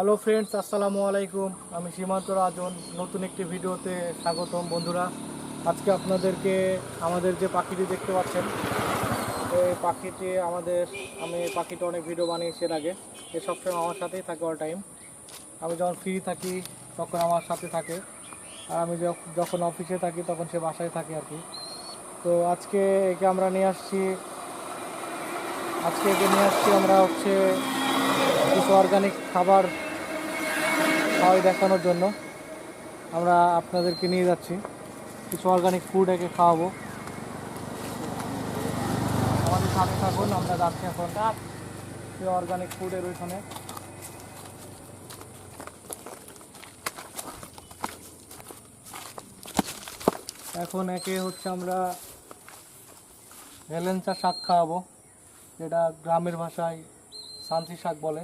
Hello friends আসসালামু আলাইকুম। আমি সীমান্ত রাজন। নতুন একটি ভিডিওতে স্বাগতম বন্ধুরা। আজকে আপনাদেরকে আমাদের যে পাখিটি দেখতে পাচ্ছেন, এই পাখিটি আমাদের, আমি পাখিটা অনেক ভিডিও বানিয়েছি এর আগে। এ সবসময় আমার সাথেই থাকে অল টাইম আমি যখন ফ্রি থাকি, তখন আমার সাথে থাকে। আর আমি যখ- যখন অফিসে থাকি, তখন সে বাসায় থাকে আর কি। তো আজকে একে আমরা নিয়ে আসছি, আজকে একে নিয়ে আসছি আমরা হচ্ছে কিছু অর্গানিক খাবার খাওয়াই দেখানোর জন্য আমরা আপনাদেরকে নিয়ে যাচ্ছি। কিছু অর্গানিক ফুড একে খাওয়াবো। আমাদের সাথে থাকুন, আমরা যাচ্ছি এখন অর্গানিক ফুডের ওইখানে। এখন একে হচ্ছে আমরা হেলেঞ্চা শাক খাওয়াবো, যেটা গ্রামের ভাষায় শান্তি শাক বলে।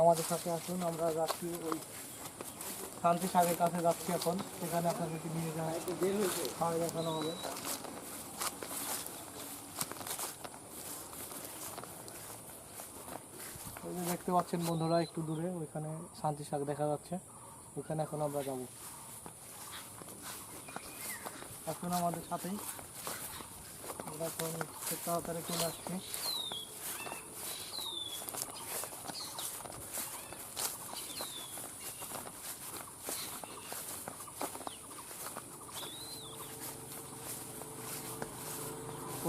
আমাদের সাথে আসুন, আমরা যাচ্ছি ওই শান্তি শাকের কাছে যাচ্ছি এখন। সেখানে আপনাদেরকে নিয়ে যাওয়া খাওয়া দেখানো হবে। দেখতে পাচ্ছেন বন্ধুরা, একটু দূরে ওইখানে শান্তি শাক দেখা যাচ্ছে। ওইখানে এখন আমরা যাব। এখন আমাদের সাথেই। আমরা এখন তাড়াতাড়ি চলে আসছি।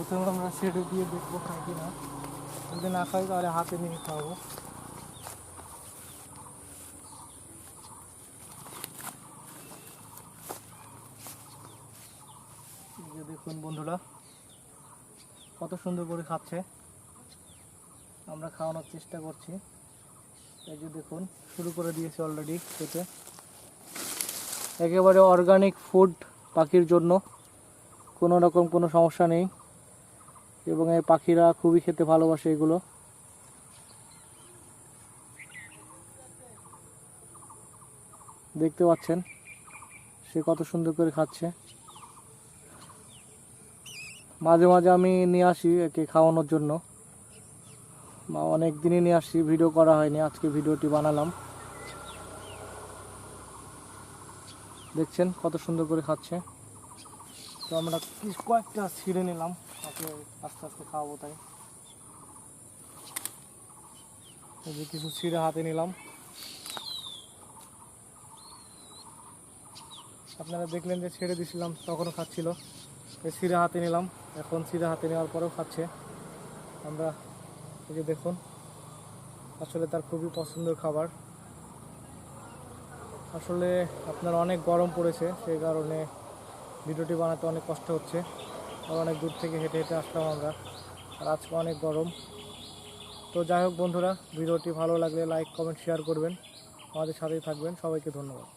প্রথমে আমরা সেটে দিয়ে দেখব খাই কি না। যদি না খাই তাহলে হাতে নিয়ে এই দেখুন বন্ধুরা, কত সুন্দর করে খাচ্ছে। আমরা খাওয়ানোর চেষ্টা করছি। এই যে দেখুন, শুরু করে দিয়েছে অলরেডি খেতে। একেবারে অর্গানিক ফুড পাখির জন্য। কোনো রকম কোনো সমস্যা নেই। এবং এই পাখিরা খুবই খেতে ভালোবাসে এগুলো। দেখতে পাচ্ছেন, সে কত সুন্দর করে খাচ্ছে। মাঝে মাঝে আমি নিয়ে আসি একে খাওয়ানোর জন্য। বা অনেক দিনই নিয়ে আসছি ভিডিও করা হয়নি, আজকে ভিডিওটি বানালাম। দেখছেন কত সুন্দর করে খাচ্ছে। তো আমরা কয়েকটা ছিঁড়ে নিলাম। তাকে আস্তে আস্তে খাওয়াবো তাই। যে কিছু ছিঁড়ে হাতে নিলাম। আপনারা দেখলেন যে ছেড়ে দিছিলাম, তখনও খাচ্ছিল। ছিঁড়ে হাতে নিলাম। এখন ছিঁড়ে হাতে নেওয়ার পরেও খাচ্ছে। আমরা এই যে দেখুন, আসলে তার খুবই পছন্দের খাবার। আসলে আপনার অনেক গরম পড়েছে, সেই কারণে ভিডিওটি বানাতে অনেক কষ্ট হচ্ছে। আর অনেক দূর থেকে হেঁটে হেঁটে আসলাম আমরা। আর আজকে অনেক গরম। তো যাই হোক বন্ধুরা, ভিডিওটি ভালো লাগলে লাইক কমেন্ট শেয়ার করবেন। আমাদের সাথেই থাকবেন। সবাইকে ধন্যবাদ।